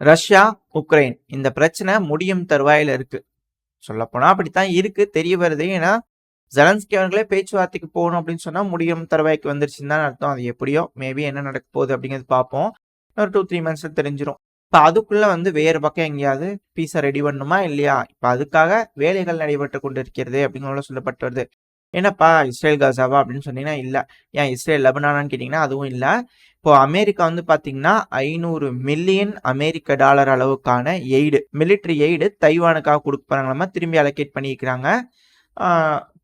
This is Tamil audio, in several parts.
ரஷ்யா, உக்ரைன் இந்த பிரச்சனை முடியும் தருவாயில் இருக்கு. சொல்லப்போனா அப்படித்தான் இருக்கு. தெரிய வருது. ஏன்னா, ஜெலன்ஸ்கி அவர்களே பேச்சுவார்த்தைக்கு போகணும் அப்படின்னு சொன்னா, முடியும் தருவாய்க்கு வந்துருச்சுன்னு தான் அர்த்தம். அது எப்படியோ மேபி என்ன நடக்க போகுது அப்படிங்கிறது பார்ப்போம். ஒரு 2, 3 மந்த்ஸ்ல தெரிஞ்சிடும் இப்போ அதுக்குள்ளே வந்து வேறு பக்கம் எங்கேயாவது பீஸை ரெடி பண்ணணுமா? இல்லையா? இப்போ அதுக்காக வேலைகள் நடைபெற்று கொண்டு இருக்கிறது அப்படிங்கிற சொல்லப்பட்டு வருது. என்னப்பா இஸ்ரேல் காசாவா அப்படின்னு சொன்னீங்கன்னா, இல்லை ஏன் இஸ்ரேல் லெபனானான்னு கேட்டிங்கன்னா அதுவும் இல்லை இப்போ அமெரிக்கா வந்து பார்த்தீங்கன்னா, ஐநூறு மில்லியன் அமெரிக்க டாலர் அளவுக்கான எய்டு, மிலிட்டரி எய்டு தைவானுக்காக கொடுக்க போறாங்களாமா. திரும்பி அலோகேட் பண்ணியிருக்கிறாங்க.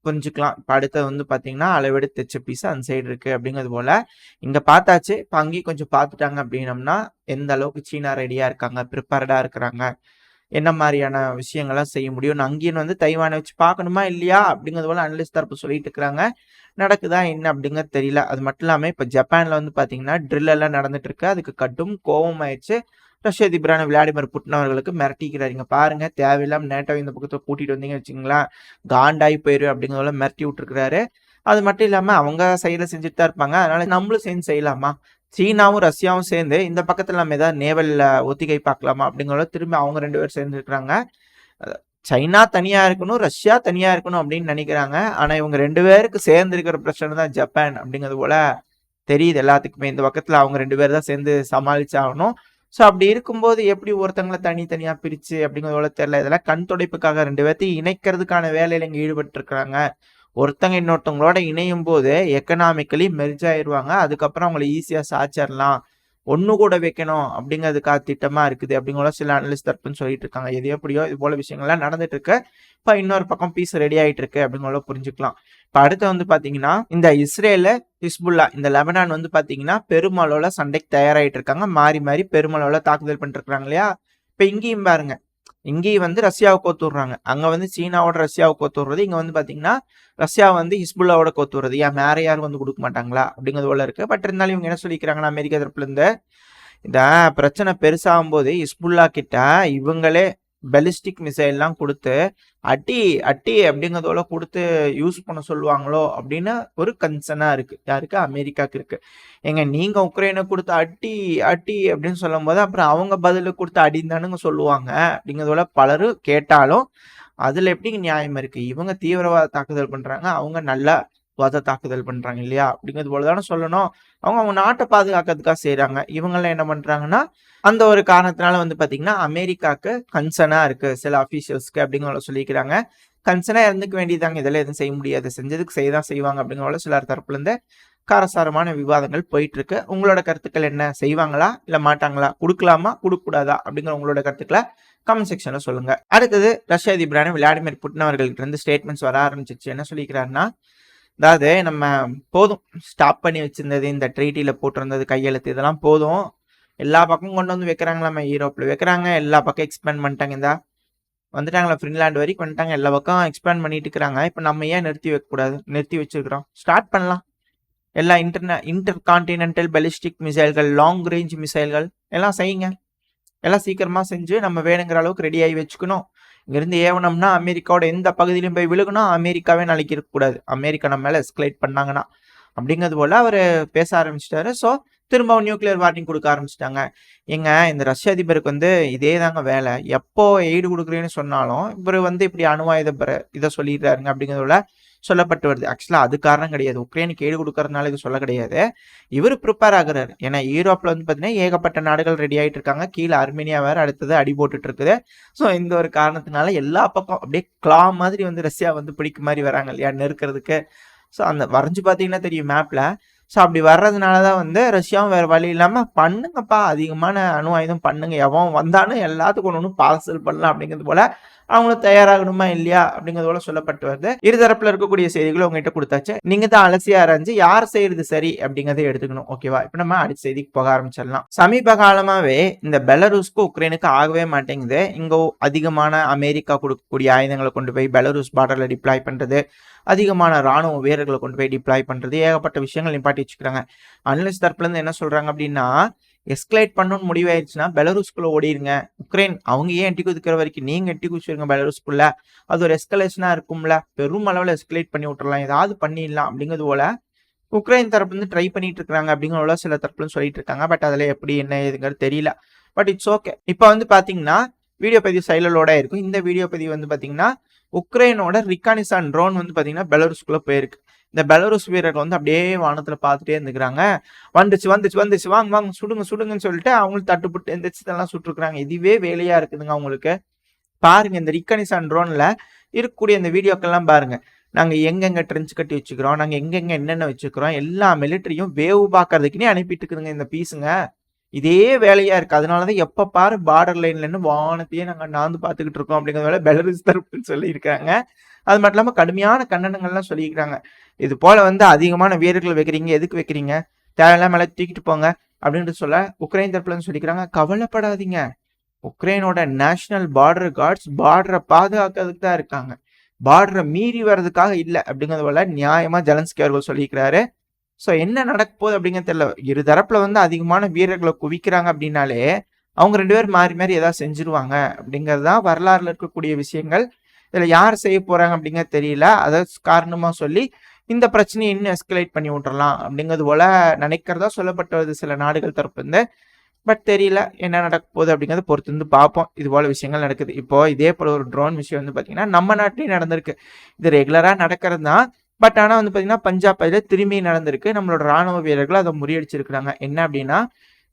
புரிஞ்சுக்கலாம். இப்போ அடுத்தது வந்து பார்த்தீங்கன்னா, அளவெடு தச்ச பீஸ் அந்த சைடு இருக்குது அப்படிங்கிறது போல் இங்கே பார்த்தாச்சு. இப்போ அங்கேயும் கொஞ்சம் பார்த்துட்டாங்க அப்படின்னம்னா, எந்த அளவுக்கு சீனா ரெடியாக இருக்காங்க, ப்ரிப்பேர்டாக இருக்கிறாங்க. என்ன மாதிரியான விஷயங்கள்லாம் செய்ய முடியும். அங்கேயும் வந்து தைவானை வச்சு பார்க்கணுமா? இல்லையா? அப்படிங்கிறது போல அனலிஸ்ட் தரப்பு சொல்லிட்டு இருக்கிறாங்க. நடக்குதா என்ன அப்படிங்கிறது தெரியல. அது மட்டும் இல்லாமல் இப்போ ஜப்பானில் வந்து பார்த்தீங்கன்னா, ட்ரில் எல்லாம் நடந்துட்டு இருக்கு. அதுக்கு கட்டும் கோவம் ஆயிடுச்சு ரஷ்ய அதிபரான விளாடிமிர் புட்டின் அவர்களுக்கு மிரட்டிக்கிறாருங்க பாருங்க தேவையில்லாம நேட்டோ இந்த பக்கத்தில் கூட்டிட்டு வந்தீங்கன்னு வச்சுங்களேன் காண்டாயி போயிடும் அப்படிங்கிறத மிரட்டி விட்டுருக்கிறாரு அது மட்டும் இல்லாமல் அவங்க சைடுல செஞ்சுட்டு தான் இருப்பாங்க. அதனால நம்மளும் சேர்ந்து செய்யலாமா? சீனாவும், ரஷ்யாவும் சேர்ந்து இந்த பக்கத்தில் நம்ம ஏதாவது நேவலில் ஒத்திகை பார்க்கலாமா? அப்படிங்கிறத திரும்பி அவங்க ரெண்டு பேரும் சேர்ந்து இருக்கிறாங்க. சைனா தனியாக இருக்கணும், ரஷ்யா தனியாக இருக்கணும் அப்படின்னு நினைக்கிறாங்க. ஆனால் இவங்க ரெண்டு பேருக்கு சேர்ந்து இருக்கிற பிரச்சனை தான் ஜப்பான் அப்படிங்கிறது போல தெரியுது எல்லாத்துக்குமே. இந்த பக்கத்தில் அவங்க ரெண்டு பேர் தான் சேர்ந்து சமாளிச்சாகணும். ஸோ அப்படி இருக்கும்போது எப்படி ஒருத்தங்களை தனித்தனியாக பிரித்து அப்படிங்கிறதோட அப்படிங்கிறது போல தெரியல. இதெல்லாம் கண் துடைப்புக்காக ரெண்டு பேர்த்தையும் இணைக்கிறதுக்கான வேலையில் இங்கே ஈடுபட்டு இருக்கிறாங்க. ஒருத்தங்க இன்னொருத்தவங்களோட இணையும் போது எக்கனாமிக்கலி மெர்ஜ் ஆயிடுவாங்க அதுக்கப்புறம் அவங்கள ஈஸியாக சாச்சிடலாம் ஒன்று கூட வைக்கணும் அப்படிங்கிறதுக்காக திட்டமாக இருக்குது அப்படிங்கிற சில அனலிஸ்ட் தரப்புன்னு சொல்லிட்டு இருக்காங்க. எது எப்படியோ இது போல விஷயங்கள்லாம் நடந்துட்டு இருக்கு. இப்போ இன்னொரு பக்கம் பீஸ் ரெடி ஆகிட்டு இருக்கு அப்படிங்கிறத புரிஞ்சுக்கலாம். இப்போ அடுத்து வந்து பார்த்தீங்கன்னா, இந்த இஸ்ரேலு, ஹிஸ்புல்லா இந்த லெபனான் வந்து பார்த்தீங்கன்னா, பெருமளவில் சண்டைக்கு தயாராயிட்டு இருக்காங்க. மாறி மாறி பெருமளவில் தாக்குதல் பண்ணிட்டு இருக்காங்க இல்லையா? இப்போ இங்கேயும் பாருங்க. இங்கேயும் வந்து ரஷ்யாவை கோத்து அங்கே வந்து சீனாவோட ரஷ்யாவை கோத்து இங்கே வந்து பார்த்தீங்கன்னா, ரஷ்யா வந்து ஹிஸ்புல்லாவோட கோத்து விடுறது. ஏன் வேற யாரும் வந்து கொடுக்க மாட்டாங்களா? அப்படிங்கிறது போல இருக்குது பட் இருந்தாலும் இவங்க என்ன சொல்லிக்கிறாங்கன்னா, அமெரிக்கா தரப்புலேருந்து இந்த பிரச்சனை பெருசாகும்போது ஹிஸ்புல்லா கிட்ட இவங்களே பெலிஸ்டிக் மிசைல்லாம் கொடுத்து அட்டி அட்டி அப்படிங்கிறதோட கொடுத்து யூஸ் பண்ண சொல்லுவாங்களோ அப்படின்னு ஒரு கன்சர்னாக இருக்குது யாருக்கு? அமெரிக்காவுக்கு இருக்குது எங்க நீங்கள் உக்ரைனை கொடுத்த அட்டி அட்டி அப்படின்னு சொல்லும்போது, அப்புறம் அவங்க பதிலுக்கு கொடுத்த அடிந்தானுங்க சொல்லுவாங்க. அப்படிங்கிறதோட பலரும் கேட்டாலும், அதில் எப்படிங்க நியாயம் இருக்குது இவங்க தீவிரவாத தாக்குதல் பண்ணுறாங்க அவங்க நல்லா வாத தாக்குதல் பண்றாங்க இல்லையா? அப்படிங்கிறது போல தானே சொல்லணும். அவங்க அவங்க நாட்டை பாதுகாக்கிறதுக்காக செய்கிறாங்க இவங்கெல்லாம் என்ன பண்றாங்கன்னா, அந்த ஒரு காரணத்தினால வந்து பார்த்தீங்கன்னா, அமெரிக்காக்கு கன்சர்னா இருக்கு. சில அஃபிஷியல்ஸ்க்கு அப்படிங்கிற சொல்லிக்கிறாங்க. கன்சர்னா இருந்துக்க வேண்டியதாங்க இதெல்லாம் எதுவும் செய்ய முடியாது. செஞ்சதுக்கு செய்ய தான் செய்வாங்க அப்படிங்கிற சிலர் தரப்புல இருந்து காரசாரமான விவாதங்கள் போயிட்டு இருக்கு. உங்களோட கருத்துக்கள் என்ன? செய்வாங்களா? இல்ல மாட்டாங்களா? கொடுக்கலாமா கொடுக்கக்கூடாதா அப்படிங்கிற உங்களோட கருத்துக்களை கமெண்ட் செக்ஷன்ல சொல்லுங்க. அடுத்தது ரஷ்ய அதிபரான விளாடிமிர் புட்டின் அவர்கள்ட்ட இருந்து ஸ்டேட்மெண்ட்ஸ் வர ஆரம்பிச்சிச்சு என்ன சொல்லிக்கிறாருன்னா, அதாவது நம்ம போதும் ஸ்டாப் பண்ணி வச்சிருந்தது, இந்த ட்ரீட்டியில் போட்டிருந்தது கையெழுத்து இதெல்லாம் போதும். எல்லா பக்கமும் கொண்டு வந்து வைக்கிறாங்களா நம்ம ஈரோப்பில் வைக்கிறாங்க. எல்லா பக்கம் எக்ஸ்பேண்ட் பண்ணிட்டாங்க. இந்தா வந்துட்டாங்களா ஃபின்லாண்டு வரைக்கும் வந்துட்டாங்க. எல்லா பக்கம் எக்ஸ்பேண்ட் பண்ணிட்டு இருக்கிறாங்க. இப்போ நம்ம ஏன் நிறுத்தி வைக்கக்கூடாது? நிறுத்தி வச்சிருக்கிறோம். ஸ்டார்ட் பண்ணலாம். எல்லா இன்டர்ந இன்டர் கான்டினென்டல் பெலிஸ்டிக் மிசைல்கள், லாங் ரேஞ்ச் மிசைல்கள் எல்லாம் செய்யுங்க. எல்லாம் சீக்கிரமாக செஞ்சு நம்ம வேணுங்கிற அளவுக்கு ரெடி ஆகி வச்சுக்கணும். இங்கேருந்து ஏவனம்னா அமெரிக்காவோட எந்த பகுதியிலும் போய் விழுகணும். அமெரிக்காவே நாளைக்கு இருக்கக்கூடாது. அமெரிக்கா நம்ம மேலே எஸ்கலேட் பண்ணாங்கன்னா. அப்படிங்கிறது போல் அவர் பேச ஆரம்பிச்சிட்டாரு ஸோ திரும்பவும் நியூக்ளியர் வார்னிங் கொடுக்க ஆரம்பிச்சிட்டாங்க எங்க இந்த ரஷ்ய அதிபருக்கு வந்து இதே தாங்க வேலை. எப்போ எய்டு கொடுக்குறேன்னு சொன்னாலும், இவர் வந்து இப்படி அணுவாயுத இதை சொல்லிடுறாருங்க அப்படிங்கிறது போல சொல்லப்பட்டு வருது. ஆக்சுவலாக அது காரணம் கிடையாது. உக்ரைனுக்கு ஈடு கொடுக்கறதுனால இது சொல்ல கிடையாது. இவர் ப்ரிப்பேர் ஆகுறாரு. ஏன்னா யூரோப்பில் வந்து பார்த்தீங்கன்னா, ஏகப்பட்ட நாடுகள் ரெடி ஆகிட்டு இருக்காங்க. கீழே அர்மேனியா வேறு அடுத்தது அடி போட்டுட்டு இருக்குது. ஸோ இந்த ஒரு காரணத்தினால எல்லா பக்கம் அப்படியே கிளா மாதிரி வந்து ரஷ்யா வந்து பிடிக்க மாதிரி வராங்க இல்லையா? நெருக்கிறதுக்கு. ஸோ அந்த வரைஞ்சு பார்த்தீங்கன்னா தெரியும் மேப்பில் ஸோ அப்படி வர்றதுனால தான் வந்து ரஷ்யாவும் வேறு வழி இல்லாமல் பண்ணுங்கப்பா அதிகமான அணு ஆயுதம் பண்ணுங்க. எவன் வந்தாலும் எல்லாத்துக்கும் ஒன்று பார்சல் பண்ணலாம் அப்படிங்கிறது போல அவங்களும் தயாராகணுமா இல்லையா? அப்படிங்கிறது போல சொல்லப்பட்டு வருது. இருதரப்புல இருக்கக்கூடிய செய்திகளை உங்ககிட்ட கொடுத்தாச்சு நீங்க தான் அலசியா அரைஞ்சு யார் செய்யறது சரி அப்படிங்கிறத எடுத்துக்கணும். ஓகேவா? இப்ப நம்ம அடுத்த செய்திக்கு போக ஆரம்பிச்சிடலாம். சமீப காலமாவே இந்த பெலருஸ்க்கு, உக்ரைனுக்கு ஆகவே மாட்டேங்குது. இங்க அதிகமான அமெரிக்கா கொடுக்கக்கூடிய ஆயுதங்களை கொண்டு போய் பெலருஸ் பார்டர்ல டிப்ளாய் பண்றது, அதிகமான ராணுவ வீரர்களை கொண்டு போய் டிப்ளாய் பண்ணுறது ஏகப்பட்ட விஷயங்கள் நிப்பாட்டி வச்சுக்கிறாங்க. அனலிஸ்ட் தரப்புலேருந்து என்ன சொல்கிறாங்க அப்படின்னா, எஸ்கலேட் பண்ணணும்னு முடிவாயிருச்சுன்னா பெலருஸ்குள்ள ஓடிருங்க. உக்ரைன் அவங்க ஏன் எட்டி குதிக்கிற வரைக்கும் நீங்கள் எட்டி குதிச்சிருங்க பெலருஸ்குள்ள. அது ஒரு எஸ்கலேஷனாக இருக்கும்ல. பெரும் அளவில் எஸ்கலேட் பண்ணி விட்டுறலாம். ஏதாவது பண்ணிடலாம் அப்படிங்கிறது போல உக்ரைன் தரப்பு வந்து ட்ரை பண்ணிட்டு இருக்காங்க அப்படிங்கிற சில தரப்புலன்னு சொல்லிட்டு இருக்காங்க. பட் அதில் எப்படி என்ன ஏதுங்கிறது தெரியல. பட் இட்ஸ் ஓகே இப்போ வந்து பார்த்தீங்கன்னா வீடியோ பதிவு சைலலோட இருக்கும் இந்த வீடியோ பதிவு வந்து பார்த்தீங்கன்னா உக்ரைனோட ரிகானிசான் ட்ரோன் வந்து பார்த்தீங்கன்னா பெலருஸ்குள்ளே போயிருக்கு. இந்த பெலருஸ் வீரர்கள் வந்து அப்படியே வானத்தில் பார்த்துட்டே இருந்துக்கிறாங்க. வந்துச்சு வந்துச்சு வந்துச்சு. வாங்க வாங்க சுடுங்க சுடுங்கன்னு சொல்லிட்டு அவங்களுக்கு தட்டுப்பட்டு எந்திரிச்சு இதெல்லாம் சுட்டுருக்குறாங்க. இதுவே வேலையாக இருக்குதுங்க அவங்களுக்கு. பாருங்க இந்த ரிகானிசான் ட்ரோனில் இருக்கக்கூடிய இந்த வீடியோக்கெல்லாம் பாருங்க. நாங்கள் எங்கெங்க ட்ரெஞ்ச் கட்டி வச்சுக்கிறோம் நாங்கள் எங்கெங்கே என்னென்ன வச்சுக்கிறோம் எல்லா மிலிட்டரியும் வேவு பார்க்கறதுக்குன்னே அனுப்பிட்டு இருக்குதுங்க இந்த பீஸுங்க இதே வேலையா இருக்கு. அதனால தான் எப்போ பாரு பார்டர் லைன்லன்னு வானத்தையே நாங்கள் நாந்து பார்த்துக்கிட்டு இருக்கோம் அப்படிங்கிறத பெலரிஸ் தரப்புன்னு சொல்லியிருக்காங்க. அது மட்டும் இல்லாமல் கடுமையான கண்டனங்கள்லாம் சொல்லியிருக்காங்க. இது போல வந்து அதிகமான வீரர்கள் வைக்கிறீங்க எதுக்கு வைக்கிறீங்க? தேவையில்லாம மேலே தூக்கிட்டு போங்க அப்படின்ட்டு சொல்ல உக்ரைன் தரப்புலன்னு சொல்லிக்கிறாங்க. கவலைப்படாதீங்க. உக்ரைனோட நேஷனல் பார்டர் கார்ட்ஸ் பார்டரை பாதுகாக்கிறதுக்கு தான் இருக்காங்க. பார்டரை மீறி வர்றதுக்காக இல்லை அப்படிங்கிறது போல நியாயமா ஜலன்ஸ்கி அவர்கள் சொல்லியிருக்கிறாரு. ஸோ என்ன நடக்க போகுது அப்படிங்கிறது தெரியல. இரு தரப்புல வந்து அதிகமான வீரர்களை குவிக்கிறாங்க அப்படின்னாலே அவங்க ரெண்டு பேரும் மாறி மாறி ஏதாவது செஞ்சிருவாங்க அப்படிங்கிறது தான் வரலாறுல இருக்கக்கூடிய விஷயங்கள். இதில் யார் செய்ய போறாங்க அப்படிங்கிறது தெரியல. அதை காரணமாக சொல்லி இந்த பிரச்சனையை இன்னும் எஸ்கலேட் பண்ணி விட்டுறலாம் அப்படிங்கிறது போல நினைக்கிறதா சொல்லப்பட்டது சில நாடுகள் தரப்பு இருந்து பட் தெரியல என்ன நடக்க போகுது அப்படிங்கிறத பொறுத்து வந்து பார்ப்போம். இது போல விஷயங்கள் நடக்குது. இப்போ இதே போல ஒரு ட்ரோன் விஷயம் வந்து பார்த்தீங்கன்னா நம்ம நாட்டிலையும் நடந்திருக்கு. இது ரெகுலராக நடக்கிறது தான். பட் ஆனால் வந்து பார்த்தீங்கன்னா பஞ்சாப் அதில் திரும்பி நடந்திருக்கு. நம்மளோட ராணுவ வீரர்கள் அதை முறியடிச்சிருக்கிறாங்க. என்ன அப்படின்னா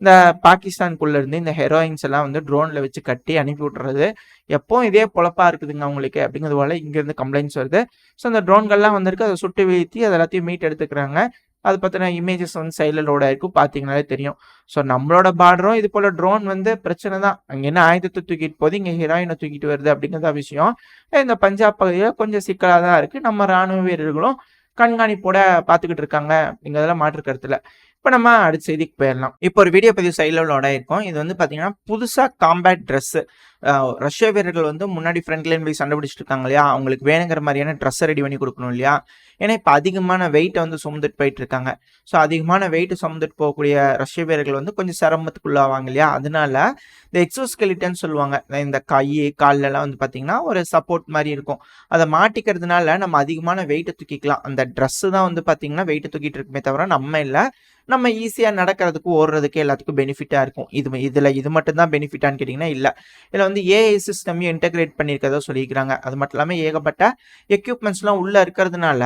இந்த பாகிஸ்தானுக்குள்ள இருந்து இந்த ஹெரோயின்ஸ் எல்லாம் வந்து ட்ரோன்ல வச்சு கட்டி அனுப்பி விட்டுறது. எப்பவும் இதே பொழப்பா இருக்குதுங்க அவங்களுக்கு அப்படிங்கிறது போல இங்கேருந்து கம்ப்ளைண்ட்ஸ் வருது. ஸோ அந்த ட்ரோன்கள்லாம் வந்திருக்கு. அதை சுட்டு வீழ்த்தி அதை எல்லாத்தையும் மீட் எடுத்துக்கிறாங்க அது பற்றின இமேஜஸ் வந்து செயலலோட ஆயிருக்கும் பார்த்தீங்கனாலே தெரியும். ஸோ நம்மளோட பார்டரும் இது போல் ட்ரோன் வந்து பிரச்சனை தான். அங்கே என்ன ஆயுதத்தை தூக்கிட்டு போது இங்கே ஹீரோயினை தூக்கிட்டு வருது அப்படிங்கிறத விஷயம். இந்த பஞ்சாப் பகுதியில் கொஞ்சம் சிக்கலாக தான் இருக்குது நம்ம ராணுவ வீரர்களும் கண்காணிப்போட பார்த்துக்கிட்டு இருக்காங்க அப்படிங்கிறதுல மாற்று கருத்தில். இப்போ நம்ம அடுத்த செய்திக்கு போயிடலாம் இப்போ ஒரு வீடியோ பதிவு சைலோட இருக்கும். இது வந்து பார்த்தீங்கன்னா புதுசாக காம்பேட் ட்ரெஸ்ஸு ரஷ்ய வீரர்கள் வந்து முன்னாடி ஃப்ரண்ட் போய் சண்டை பிடிச்சிட்டு இருக்காங்க இல்லையா? அவங்களுக்கு வேணுங்கிற மாதிரியான ட்ரெஸ்ஸை ரெடி பண்ணி கொடுக்கணும் இல்லையா? ஏன்னா இப்போ அதிகமான வெயிட்டை வந்து சுமந்துட்டு போயிட்டு இருக்காங்க. ஸோ அதிகமான வெயிட்டை சுமந்துட்டு போகக்கூடிய ரஷ்ய வீரர்கள் வந்து கொஞ்சம் சிரமத்துக்குள்ளாவாங்க இல்லையா? அதனால இந்த எக்ஸோஸ்கெலிட்டன் சொல்லுவாங்க. இந்த கை கால்லலாம் வந்து பார்த்தீங்கன்னா ஒரு சப்போர்ட் மாதிரி இருக்கும். அதை மாட்டிக்கிறதுனால நம்ம அதிகமான வெயிட்டை தூக்கிக்கலாம். அந்த ட்ரெஸ்ஸு தான் வந்து பார்த்தீங்கன்னா வெயிட்டை தூக்கிட்டு இருக்குமே தவிர நம்ம இல்லை. நம்ம ஈஸியாக நடக்கிறதுக்கு ஓடுறதுக்கு எல்லாத்துக்கும் பெனிஃபிட்டாக இருக்கும். இது இதில் இது மட்டும்தான் பெனிஃபிட்டான்னு கேட்டிங்கன்னா இல்லை. இதில் வந்து ஏஐ சிஸ்டமையும் இன்டகிரேட் பண்ணியிருக்கிறதா சொல்லியிருக்கிறாங்க. அது மட்டும் இல்லாமல் ஏகப்பட்ட எக்யூப்மெண்ட்ஸ்லாம் உள்ளே இருக்கிறதுனால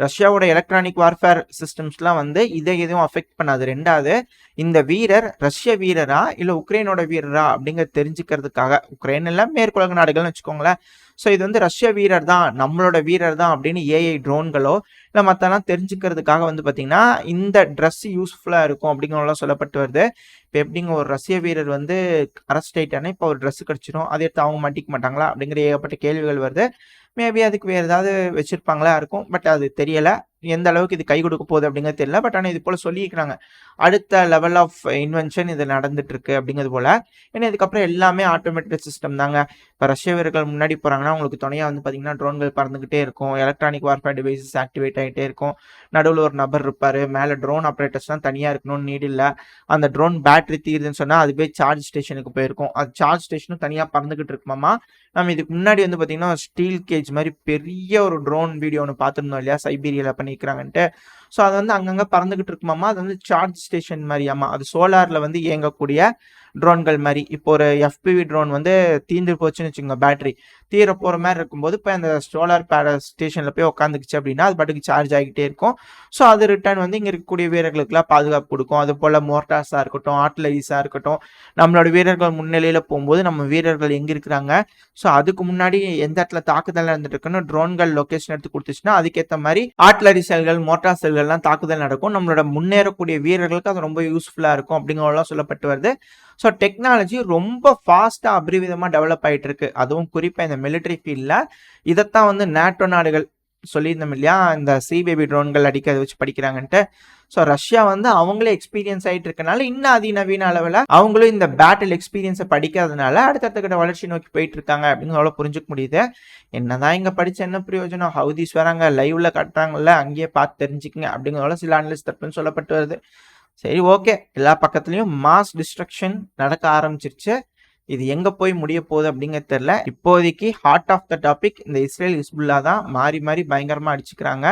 ரஷ்யாவோட எலக்ட்ரானிக் வார்ஃபேர் சிஸ்டம்ஸ்லாம் வந்து இதை எதுவும் அஃபெக்ட் பண்ணாது. ரெண்டாவது இந்த வீரர் ரஷ்ய வீரரா இல்லை உக்ரைனோட வீரரா அப்படிங்கிறத தெரிஞ்சுக்கிறதுக்காக உக்ரைன் எல்லாம் மேற்குலக நாடுகள்னு வச்சுக்கோங்களேன் ஸோ இது வந்து ரஷ்ய வீரர் தான் நம்மளோட வீரர் தான் அப்படின்னு ஏஐ ட்ரோன்களோ இல்லை மற்றெல்லாம் தெரிஞ்சுக்கிறதுக்காக வந்து பார்த்தீங்கன்னா இந்த ட்ரெஸ் யூஸ்ஃபுல்லாக இருக்கும் அப்படிங்கிறலாம் சொல்லப்பட்டு வருது. இப்போ எப்படிங்க ஒரு ரஷ்ய வீரர் வந்து அரெஸ்ட் ஆகிட்டானே இப்போ ஒரு ட்ரெஸ் கிடச்சிரும் அதை எடுத்து அவங்க மாட்டிக்க மாட்டாங்களா? அப்படிங்கிற ஏகப்பட்ட கேள்விகள் வருது. மேபி அதுக்கு வேறு ஏதாவது வச்சுருப்பாங்களா இருக்கும் பட் அது தெரியலை. எந்த அளவுக்கு இது கை கொடுக்க போகுது அப்படிங்கிறது தெரியல. பட் ஆனால் இது போல் சொல்லியிருக்கிறாங்க. அடுத்த லெவல் ஆஃப் இன்வென்ஷன் இது நடந்துட்டு இருக்கு அப்படிங்கிறது போல். ஏன்னா இதுக்கப்புறம் எல்லாமே ஆட்டோமேட்டிக் சிஸ்டம் தாங்க. இப்போ ரஷ்ய வீரர்கள் முன்னாடி போகிறாங்கன்னா உங்களுக்கு துணையாக வந்து பார்த்தீங்கன்னா ட்ரோன்கள் பறந்துக்கிட்டே இருக்கும். எலக்ட்ரானிக் வார்ஃபேர் டிவைசஸ் ஆக்டிவேட் ஆகிட்டே இருக்கும். நடுவில் ஒரு நபர் இருப்பார். மேலே ட்ரோன் ஆப்ரேட்டர்ஸ்லாம் தனியாக இருக்கணும்னு நீட் இல்லை. அந்த ட்ரோன் பேட்டரி தீருதுன்னு சொன்னால் அது போய் சார்ஜ் ஸ்டேஷனுக்கு போயிருக்கும். அது சார்ஜ் ஸ்டேஷனும் தனியாக பறந்துக்கிட்டு இருக்குமாமா நம்ம இதுக்கு முன்னாடி வந்து பார்த்தீங்கன்னா ஸ்டீல் கேஜ் மாதிரி பெரிய ஒரு ட்ரோன் வீடியோ ஒன்று பார்த்துருந்தோம் இல்லையா? சைபீரியாவில் பண்ணிக்கிறாங்கன்ட்டு ஸோ அது வந்து அங்கங்கே பறந்துக்கிட்டு இருக்குமாமா அது வந்து சார்ஜ் ஸ்டேஷன் மாதிரியாமா அது சோலாரில் வந்து இயங்கக்கூடிய ட்ரோன்கள் மாதிரி இப்போ ஒரு எஃபிவி ட்ரோன் வந்து தீந்து போச்சுன்னு வச்சுக்கோங்க பேட்டரி தீர போகிற மாதிரி இருக்கும்போது இப்போ அந்த சோலார் பேர ஸ்டேஷனில் போய் உட்காந்துக்குச்சு அப்படின்னா அது பாட்டுக்கு சார்ஜ் ஆகிட்டே இருக்கும். ஸோ அது ரிட்டர்ன் வந்து இங்கே இருக்கக்கூடிய வீரர்களுக்குலாம் பாதுகாப்பு கொடுக்கும். அது போல் மோர்டார்ஸாக இருக்கட்டும் ஆர்ட்லரிஸாக இருக்கட்டும் நம்மளோட வீரர்கள் முன்னிலையில் போகும்போது நம்ம வீரர்கள் எங்கே இருக்கிறாங்க? ஸோ அதுக்கு முன்னாடி எந்த இடத்துல தாக்குதல் நடந்துட்டு இருக்குன்னு ட்ரோன்கள் லொக்கேஷன் எடுத்து கொடுத்துச்சுன்னா அதுக்கேற்ற மாதிரி ஆர்ட்லரி செல்கள் மோட்டார் செல்கள் இடங்கள்லாம் தாக்குதல் நடக்கும். நம்மளோட முன்னேறக்கூடிய வீரர்களுக்கு அது ரொம்ப யூஸ்ஃபுல்லாக இருக்கும் அப்படிங்கிறதெல்லாம் சொல்லப்பட்டு வருது. ஸோ டெக்னாலஜி ரொம்ப ஃபாஸ்ட்டாக அபரிவிதமாக டெவலப் ஆகிட்டு இருக்கு அதுவும் குறிப்பாக இந்த மிலிட்ரி ஃபீல்டில் இதைத்தான் வந்து நேட்டோ நாடுகள் சொல்லியிருந்தோம் இல்லையா? இந்த சிபேபி ட்ரோன்கள் அடிக்கிறத வச்சு படிக்கிறாங்கன்ட்டு. ஸோ ரஷ்யா வந்து அவங்களே எக்ஸ்பீரியன்ஸ் ஆகிட்டு இருக்கனால இன்னும் அதிநவீன அளவில் அவங்களும் இந்த பேட்டில் எக்ஸ்பீரியன்ஸை படிக்காதனால அடுத்தடுத்த கிட்ட வளர்ச்சி நோக்கி போயிட்டு இருக்காங்க அப்படின்னு புரிஞ்சுக்க முடியுது. என்னதான் இங்கே படித்த என்ன பிரயோஜனம்? ஹவுதிஸ் வராங்க? லைவ்ல கட்டுறாங்கல்ல அங்கேயே பார்த்து தெரிஞ்சுக்கங்க அப்படிங்கிறத சில அனலிஸ்ட் தப்புன்னு சொல்லப்பட்டு வருது. சரி ஓகே எல்லா பக்கத்துலேயும் மாஸ் டிஸ்ட்ரக்ஷன் நடக்க ஆரம்பிச்சிருச்சு. இது எங்கே போய் முடிய போகுது அப்படிங்கிறது தெரில இப்போதைக்கு ஹார்ட் ஆஃப் த டாபிக் இந்த இஸ்ரேல் ஹிஸ்புல்லா தான் மாறி மாறி பயங்கரமாக அடிச்சுக்கிறாங்க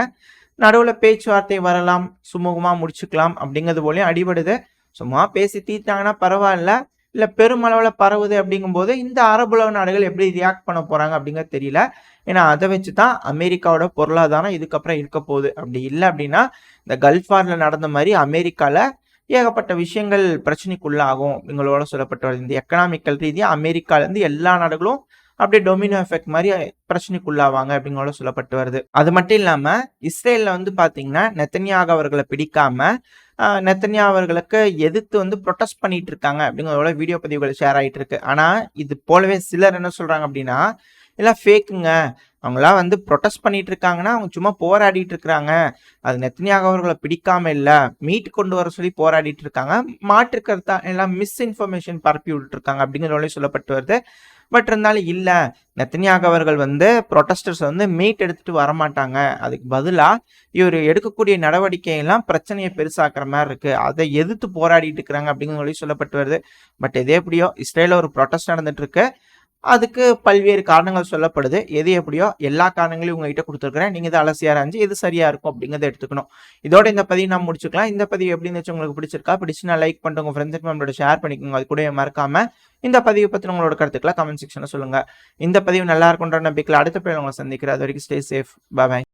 நடுவில் பேச்சுவார்த்தை வரலாம் சுமூகமாக முடிச்சுக்கலாம் அப்படிங்கிறது போலயும் அடிபடுது சும்மா பேசி தீர்த்தாங்கன்னா பரவாயில்ல இல்லை பெருமளவில் பரவுது அப்படிங்கும்போது, இந்த அரபுலக நாடுகள் எப்படி ரியாக்ட் பண்ண போகிறாங்க அப்படிங்கிறது தெரியல. ஏன்னா, அதை வச்சு தான் அமெரிக்காவோட பொருளாதாரம் இதுக்கப்புறம் இருக்க போகுது. அப்படி இல்லை அப்படின்னா, இந்த கல்ஃபாரில் நடந்த மாதிரி அமெரிக்காவில் ஏகப்பட்ட விஷயங்கள் பிரச்சனைக்குள்ளாகும். இவங்களோட சொல்லப்பட்டு வருது. இந்த எக்கனாமிக்கல் ரீதியாக அமெரிக்காலேருந்து எல்லா நாடுகளும் அப்படியே டொமினோ எஃபெக்ட் மாதிரி பிரச்சனைக்குள்ளாவாங்க அப்படிங்களோட சொல்லப்பட்டு வருது. அது மட்டும் இல்லாமல் இஸ்ரேலில் வந்து பார்த்தீங்கன்னா, நெத்தன்யாக அவர்களை பிடிக்காம, நெத்தன்யா அவர்களுக்கு எதிர்த்து வந்து ப்ரொட்டஸ்ட் பண்ணிட்டு இருக்காங்க அப்படிங்கிறதோட வீடியோ பதிவுகள் ஷேர் ஆகிட்டு இருக்கு. ஆனால் இது போலவே சிலர் என்ன சொல்கிறாங்க அப்படின்னா, எல்லாம் ஃபேக்குங்க. அவங்களாம் வந்து ப்ரொட்டஸ்ட் பண்ணிட்டு இருக்காங்கன்னா, அவங்க சும்மா போராடிட்டு இருக்கிறாங்க. அது நெத்தனியாக அவர்களை பிடிக்காம இல்லை மீட்டு கொண்டு வர சொல்லி போராடிட்டு இருக்காங்க. மாற்று கருத்தா எல்லாம் மிஸ் இன்ஃபர்மேஷன் பரப்பி விட்டுட்டு இருக்காங்க அப்படிங்கிற சொல்லப்பட்டு வருது. பட் இருந்தாலும் இல்லை நெத்தனியாக அவர்கள் வந்து ப்ரொட்டஸ்டர்ஸ் வந்து மீட் எடுத்துட்டு வரமாட்டாங்க. அதுக்கு பதிலாக இவர் எடுக்கக்கூடிய நடவடிக்கையெல்லாம் பிரச்சனையை பெருசாக்குற மாதிரி இருக்கு. அதை எதிர்த்து போராடிட்டு இருக்கிறாங்க அப்படிங்கிற சொல்லப்பட்டு வருது. பட் எது எப்படியோ இஸ்ரேல்ல ஒரு புரொட்டஸ்ட் நடந்துட்டு இருக்கு. அதுக்கு பல்வேறு காரணங்கள் சொல்லப்படுது. எது எப்படியோ எல்லா காரணங்களையும் உங்ககிட்ட கொடுத்துருக்குறேன் நீங்கள் இதை அலசியாக இருந்துச்சு எது சரியாக இருக்கும் அப்படிங்கிறத எடுத்துக்கணும். இதோட இந்த பதிவு நம்ம முடிச்சுக்கலாம். இந்த பதிவு எப்படி இருந்துச்சு உங்களுக்கு பிடிச்சிருக்கா? பிடிச்சுனா லைக் பண்ணிட்டு உங்கள் ஃப்ரெண்ட்ஸ் அண்ட் ஃபேமிலியோட ஷேர் பண்ணிக்கோங்க. அது கூட மறக்காம இந்த பதிவு பற்றி உங்களோட கருத்துக்களை கமெண்ட் செக்ஷனில் சொல்லுங்கள் இந்த பதிவு நல்லா இருக்குன்ற நம்பிக்கையில் அடுத்த பதிவுல உங்களை சந்திக்கிறேன். அதுவரைக்கும் ஸ்டே சேஃப். பாய்.